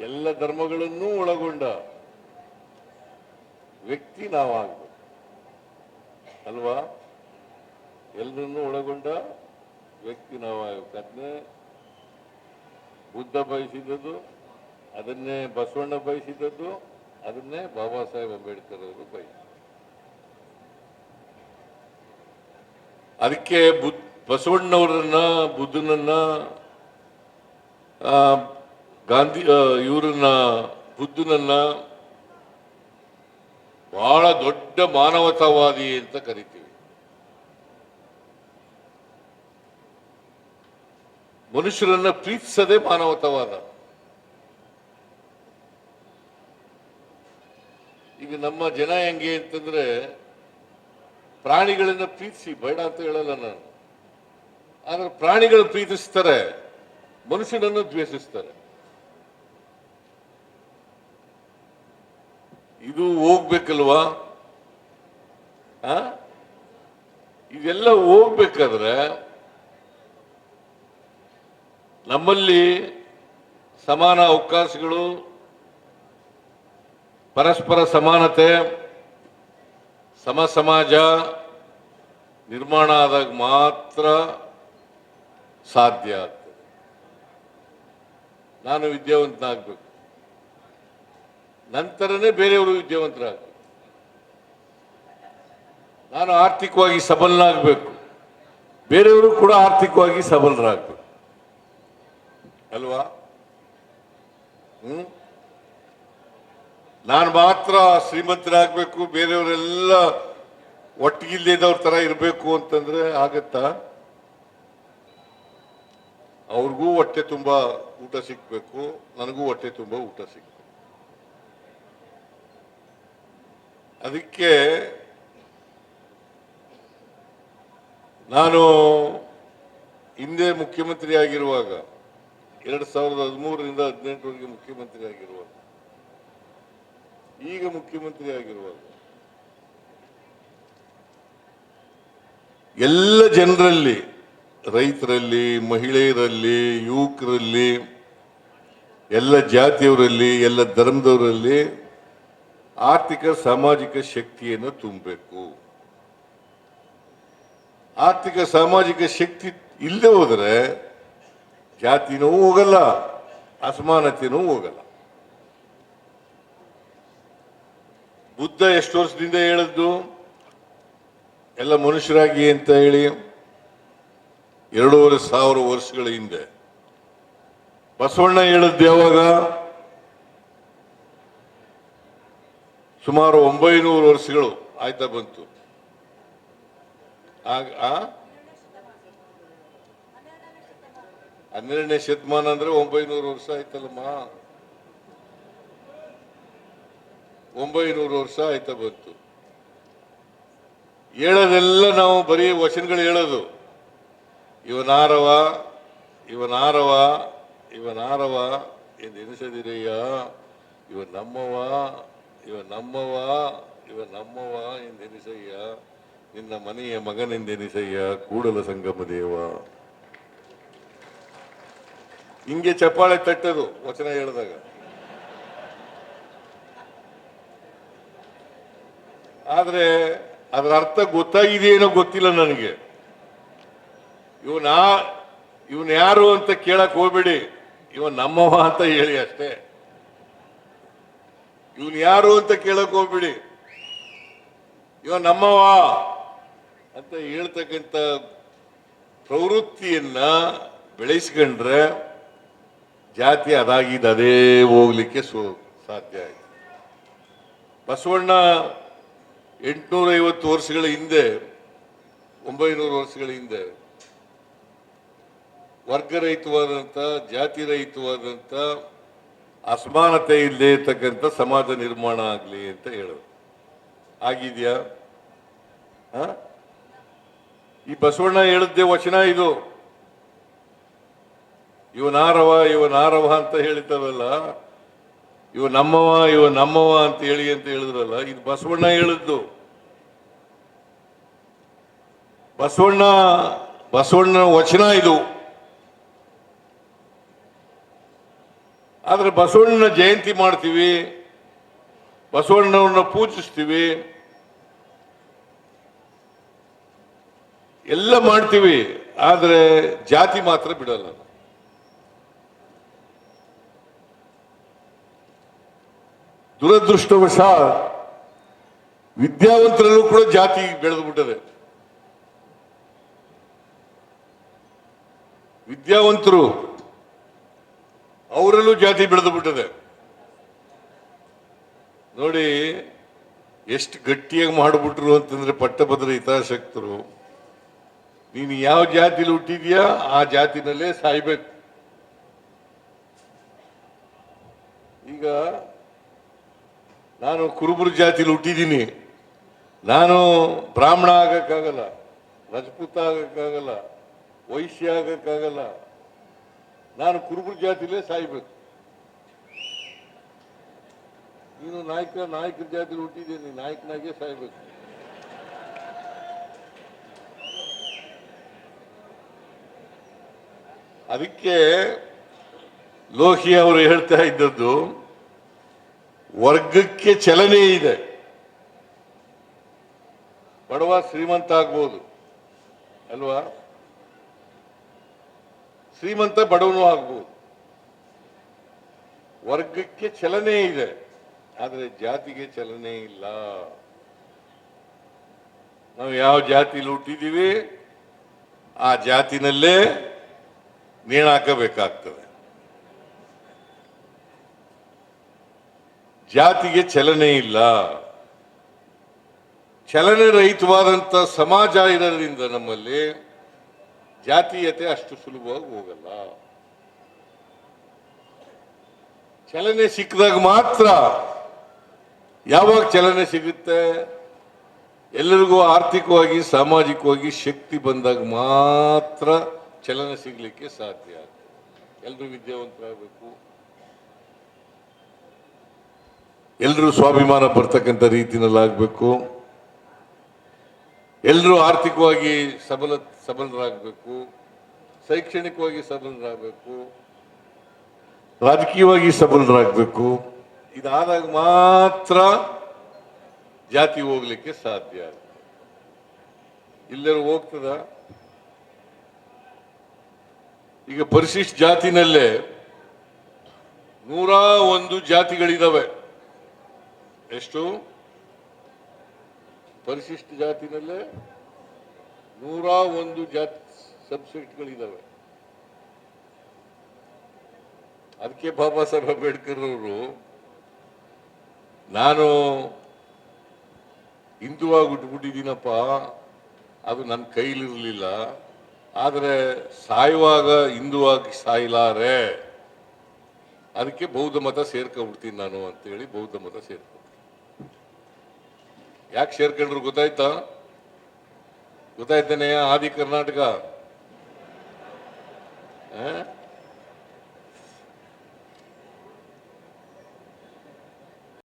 ಎಲ್ಲ ಧರ್ಮಗಳನ್ನೂ ಒಳಗೊಂಡ ವ್ಯಕ್ತಿ ನಾವಾಗಬೇಕು. ಅಲ್ವಾ? ಎಲ್ಲರನ್ನೂ ಒಳಗೊಂಡ ವ್ಯಕ್ತಿ ನಾವಾಗಬೇಕು. ಅದನ್ನೇ ಬುದ್ಧ ಬಯಸಿದದ್ದು ಅದನ್ನೇ ಬಸವಣ್ಣ ಬಯಸಿದದ್ದು ಅದನ್ನೇ ಬಾಬಾ ಸಾಹೇಬ್ ಅಂಬೇಡ್ಕರ್ ಅವರು ಅದಕ್ಕೆ ಬುದ್, ಬಸವಣ್ಣವರನ್ನ, ಬುದ್ಧನನ್ನ ಗಾಂಧಿ ಇವರನ್ನ, ಬುದ್ಧನನ್ನ ಬಹಳ ದೊಡ್ಡ ಮಾನವತಾವಾದಿ ಅಂತ ಕರಿತೀವಿ. ಮನುಷ್ಯರನ್ನ ಪ್ರೀತಿಸದೆ ಮಾನವತಾವಾದ. ಈಗ ನಮ್ಮ ಜನ ಹೆಂಗೆ ಅಂತಂದ್ರೆ ಪ್ರಾಣಿಗಳನ್ನ ಪ್ರೀತಿಸಿ, ಬೇಡ ಅಂತ ಹೇಳಲ್ಲ ನಾನು. ಆದ್ರೆ ಪ್ರಾಣಿಗಳು ಪ್ರೀತಿಸ್ತಾರೆ, ಮನುಷ್ಯನನ್ನು ದ್ವೇಷಿಸ್ತಾರೆ. ಇದು ಹೋಗ್ಬೇಕಲ್ವಾ? ಇದೆಲ್ಲ ಹೋಗ್ಬೇಕಾದ್ರೆ ನಮ್ಮಲ್ಲಿ ಸಮಾನ ಅವಕಾಶಗಳು, ಪರಸ್ಪರ ಸಮಾನತೆ ಸಮ ಸಮಾಜ ನಿರ್ಮಾಣ ಆದಾಗ ಮಾತ್ರ ಸಾಧ್ಯ ಆಗ್ತದೆ. ನಾನು ವಿದ್ಯಾವಂತನಾಗಬೇಕು. ನಂತರನೇ ಬೇರೆಯವರು ವಿದ್ಯಾವಂತರಾಗಬೇಕು ನಾನು ಆರ್ಥಿಕವಾಗಿ ಸಬಲನಾಗಬೇಕು. ಬೇರೆಯವರು ಕೂಡ ಆರ್ಥಿಕವಾಗಿ ಸಬಲರಾಗಬೇಕು. ಅಲ್ವಾ? ಹ್ಮ್? ನಾನು ಮಾತ್ರ ಶ್ರೀಮಂತರಾಗಬೇಕು, ಬೇರೆಯವರೆಲ್ಲ ಒಟ್ಟಿಗಿಲ್ಲದವ್ರ ತರ ಇರಬೇಕು ಅಂತಂದ್ರೆ ಆಗತ್ತಾ? ಅವ್ರಿಗೂ ಹೊಟ್ಟೆ ತುಂಬಾ ಊಟ ಸಿಗ್ಬೇಕು, ನನಗೂ ಹೊಟ್ಟೆ ತುಂಬಾ ಊಟ ಸಿಕ್ಬೇಕು ಅದಕ್ಕೆ ನಾನು ಹಿಂದೆ ಮುಖ್ಯಮಂತ್ರಿ ಆಗಿರುವಾಗ ಎರಡು ಸಾವಿರದ ಹದಿಮೂರರಿಂದ ಹದಿನೆಂಟರವರೆಗೆ ಮುಖ್ಯಮಂತ್ರಿ ಆಗಿರುವಾಗ ಈಗ ಮುಖ್ಯಮಂತ್ರಿ ಆಗಿರುವಾಗ ಎಲ್ಲ ಜನರಲ್ಲಿ, ರೈತರಲ್ಲಿ, ಮಹಿಳೆಯರಲ್ಲಿ, ಯುವಕರಲ್ಲಿ, ಎಲ್ಲ ಜಾತಿಯವರಲ್ಲಿ, ಎಲ್ಲ ಧರ್ಮದವರಲ್ಲಿ ಆರ್ಥಿಕ, ಸಾಮಾಜಿಕ ಶಕ್ತಿಯನ್ನು ತುಂಬಬೇಕು. ಆರ್ಥಿಕ, ಸಾಮಾಜಿಕ ಶಕ್ತಿ ಇಲ್ಲದೆ ಹೋದರೆ ಜಾತಿನೂ ಹೋಗಲ್ಲ ಅಸಮಾನತೆನೂ ಹೋಗಲ್ಲ. ಬುದ್ಧ ಎಷ್ಟು ವರ್ಷದಿಂದ ಹೇಳದ್ದು ಎಲ್ಲ ಮನುಷ್ಯರಾಗಿ ಅಂತ ಹೇಳಿ ಎರಡೂವರೆ ಸಾವಿರ ವರ್ಷಗಳ ಹಿಂದೆ ಬಸವಣ್ಣ ಹೇಳದ್ದು ಯಾವಾಗ? ಸುಮಾರು ಒಂಬೈನೂರು ವರ್ಷಗಳು ಆಯ್ತಾ ಬಂತು. ಆಗ? ಹನ್ನೆರಡನೇ ಶತಮಾನ ಅಂದ್ರೆ ಒಂಬೈನೂರು ವರ್ಷ ಆಯ್ತಲ್ಲಮ್ಮ. ಒಂಬೈನೂರು ವರ್ಷ ಆಯ್ತಾ ಬಂತು. ಹೇಳೋದೆಲ್ಲ ನಾವು ಬರೀ ವಚನಗಳು ಹೇಳೋದು. ಇವನಾರವ ಇವನಾರವ ಇವನಾರವ ಎಂದು ಎನಿಸದಿರಯ್ಯ ಇವ ನಮ್ಮವ ಇವ ನಮ್ಮವ ಇವ ನಮ್ಮವ ಎಂದೆನಿಸಯ್ಯ, ನಿನ್ನ ಮನೆಯ ಮಗನೆಂದೆನಿಸಯ್ಯ ಕೂಡಲ ಸಂಗಮ ದೇವ. ಹಿಂಗೆ ಚಪ್ಪಾಳೆ ತಟ್ಟದು ವಚನ ಹೇಳಿದಾಗ. ಆದ್ರೆ ಅದರ ಅರ್ಥ ಗೊತ್ತಾಗಿದೆಯೇನೋ ಗೊತ್ತಿಲ್ಲ ನನಗೆ. ಇವನ ಇವನ್ ಯಾರು ಅಂತ ಕೇಳಕ್ ಹೋಗ್ಬೇಡಿ ಇವನ್ ನಮ್ಮವ ಅಂತ ಹೇಳಿ ಅಷ್ಟೇ. ಇವನ್ ಯಾರು ಅಂತ ಕೇಳಕ್ ಹೋಗ್ಬಿಡಿ. ಇವ ನಮ್ಮವ ಅಂತ ಹೇಳ್ತಕ್ಕಂತ ಪ್ರವೃತ್ತಿಯನ್ನ ಬೆಳೆಸ್ಕೊಂಡ್ರೆ ಜಾತಿ ಅದಾಗಿದ್ದ ಅದೇ ಹೋಗ್ಲಿಕ್ಕೆ ಸಾಧ್ಯ ಆಯ್ತು. ಬಸವಣ್ಣ ಎಂಟುನೂರ ಐವತ್ತು ವರ್ಷಗಳ ಹಿಂದೆ, ಒಂಬೈನೂರು ವರ್ಷಗಳ ಹಿಂದೆ ವರ್ಗರಹಿತವಾದಂಥ ಜಾತಿ ರಹಿತವಾದಂಥ ಅಸಮಾನತೆ ಇಲ್ಲದೆ ಇರ್ತಕ್ಕಂಥ ಸಮಾಜ ನಿರ್ಮಾಣ ಆಗಲಿ ಅಂತ ಹೇಳೋದು. ಆಗಿದೆಯಾ? ಈ ಬಸವಣ್ಣ ಹೇಳಿದ್ದೆ ವಚನ ಇದು. ಇವನಾರವ ಇವನಾರವ ಅಂತ ಹೇಳಿತವಲ್ಲ ಇವ ನಮ್ಮವ ಇವ ನಮ್ಮವ ಅಂತ ಹೇಳಿ ಅಂತ ಹೇಳಿದ್ರಲ್ಲ ಇದು ಬಸವಣ್ಣ ಹೇಳಿದ್ದು. ಬಸವಣ್ಣ ಬಸವಣ್ಣ ವಚನ ಇದು. ಆದ್ರೆ ಬಸವಣ್ಣನ ಜಯಂತಿ ಮಾಡ್ತೀವಿ ಬಸವಣ್ಣವ್ರನ್ನ ಪೂಜಿಸ್ತೀವಿ, ಎಲ್ಲ ಮಾಡ್ತೀವಿ, ಆದರೆ ಜಾತಿ ಮಾತ್ರ ಬಿಡಲ್ಲ ದುರದೃಷ್ಟವಶ ವಿದ್ಯಾವಂತರಲ್ಲೂ ಕೂಡ ಜಾತಿ ಬೆಳೆದು ಬಿಟ್ಟದೆ. ವಿದ್ಯಾವಂತರು ಅವರಲ್ಲೂ ಜಾತಿ ಬೆಳೆದು ಬಿಟ್ಟಿದೆ. ನೋಡಿ, ಎಷ್ಟು ಗಟ್ಟಿಯಾಗಿ ಮಾಡಿಬಿಟ್ರು ಅಂತಂದ್ರೆ ಪಟ್ಟಭದ್ರ ಹಿತಾಸಕ್ತರು. ನೀನು ಯಾವ ಜಾತಿಲಿ ಹುಟ್ಟಿದ್ಯಾ, ಆ ಜಾತಿನಲ್ಲೇ ಸಾಯ್ಬೇಕು. ಈಗ ನಾನು ಕುರುಬರು ಜಾತಿಲಿ ಹುಟ್ಟಿದ್ದೀನಿ. ನಾನು ಬ್ರಾಹ್ಮಣ ಆಗಕ್ಕಾಗಲ್ಲ, ರಜಪೂತ ಆಗಕ್ಕಾಗಲ್ಲ, ವೈಶ್ಯ ಆಗಕ್ಕಾಗಲ್ಲ ನಾನು ಕುರುಬರ ಜಾತಿಲೇ ಸಾಯ್ಬೇಕು. ನೀನು ನಾಯಕ, ನಾಯಕರ ಜಾತಿಲಿ ಹುಟ್ಟಿದ್ದೀನಿ ನಾಯಕನಾಗೆ ಸಾಯ್ಬೇಕು. ಅದಕ್ಕೆ ಲೋಹಿ ಅವರು ಹೇಳ್ತಾ ಇದ್ದದ್ದು, ವರ್ಗಕ್ಕೆ ಚಲನೆ ಇದೆ. ಬಡವ ಶ್ರೀಮಂತ ಆಗ್ಬೋದು, ಅಲ್ವಾ? ಶ್ರೀಮಂತ ಬಡವನು ಆಗ್ಬೋದು. ವರ್ಗಕ್ಕೆ ಚಲನೆ ಇದೆ, ಆದರೆ ಜಾತಿಗೆ ಚಲನೆ ಇಲ್ಲ. ನಾವು ಯಾವ ಜಾತಿಲಿ ಹುಟ್ಟಿದ್ದೀವಿ ಆ ಜಾತಿನಲ್ಲೇ ನೇಣಾಕಬೇಕಾಗ್ತದೆ ಜಾತಿಗೆ ಚಲನೆ ಇಲ್ಲ. ಚಲನೆ ರಹಿತವಾದಂತ ಸಮಾಜ ಇರೋದ್ರಿಂದ ನಮ್ಮಲ್ಲಿ ಜಾತೀಯತೆ ಅಷ್ಟು ಸುಲಭವಾಗಿ ಹೋಗಲ್ಲ. ಚಲನೆ ಸಿಕ್ಕಿದಾಗ ಮಾತ್ರ ಯಾವಾಗ ಚಲನೆ ಸಿಗುತ್ತೆ? ಎಲ್ಲರಿಗೂ ಆರ್ಥಿಕವಾಗಿ, ಸಾಮಾಜಿಕವಾಗಿ ಶಕ್ತಿ ಬಂದಾಗ ಮಾತ್ರ ಚಲನೆ ಸಿಗಲಿಕ್ಕೆ ಸಾಧ್ಯ ಎಲ್ಲರೂ ವಿದ್ಯಾವಂತರಾಗಬೇಕು. ಎಲ್ಲರೂ ಸ್ವಾಭಿಮಾನ ಬರ್ತಕ್ಕಂಥ ರೀತಿಯಲ್ಲಾಗಬೇಕು ಎಲ್ಲರೂ ಆರ್ಥಿಕವಾಗಿ ಸಬಲ ಸಬಲರಾಗಬೇಕು, ಶೈಕ್ಷಣಿಕವಾಗಿ ಸಬಲರಾಗಬೇಕು, ರಾಜಕೀಯವಾಗಿ ಸಬಲರಾಗಬೇಕು, ಇದಾದಾಗ ಮಾತ್ರ ಜಾತಿ ಹೋಗ್ಲಿಕ್ಕೆ ಸಾಧ್ಯ ಇಲ್ಲೆಲ್ಲ ಹೋಗ್ತದ? ಈಗ ಪರಿಶಿಷ್ಟ ಜಾತಿನಲ್ಲೇ ನೂರ ಒಂದು ಜಾತಿಗಳಿದಾವೆ. ಎಷ್ಟು? ಪರಿಶಿಷ್ಟ ಜಾತಿನಲ್ಲೇ ನೂರ ಒಂದು ಜಾತಿ ಸಬ್ಸೆಟ್ಗಳಿದ್ದಾವೆ ಅದಕ್ಕೆ ಬಾಬಾ ಸಾಹೇಬ್ ಅಂಬೇಡ್ಕರ್ ಅವರು, ನಾನು ಹಿಂದುವಾಗಿ ಉಟ್ಬಿಟ್ಟಿದ್ದೀನಪ್ಪ ಅದು ನನ್ನ ಕೈಲಿರಲಿಲ್ಲ, ಆದರೆ ಸಾಯುವಾಗ ಹಿಂದುವಾಗಿ ಸಾಯಲಾರೆ. ಅದಕ್ಕೆ ಬೌದ್ಧ ಮತ ಸೇರ್ಕೊಂಡ್ಬಿಡ್ತೀನಿ ನಾನು ಅಂತೇಳಿ ಬೌದ್ಧ ಮತ ಸೇರ್ಕೊಂಡು ಯಾಕೆ ಸೇರ್ಕೊಂಡ್ರು ಗೊತ್ತಾಯ್ತಾ? ಗೊತ್ತಾಯ್ತಾನೆ ಆದಿ ಕರ್ನಾಟಕ ಆ?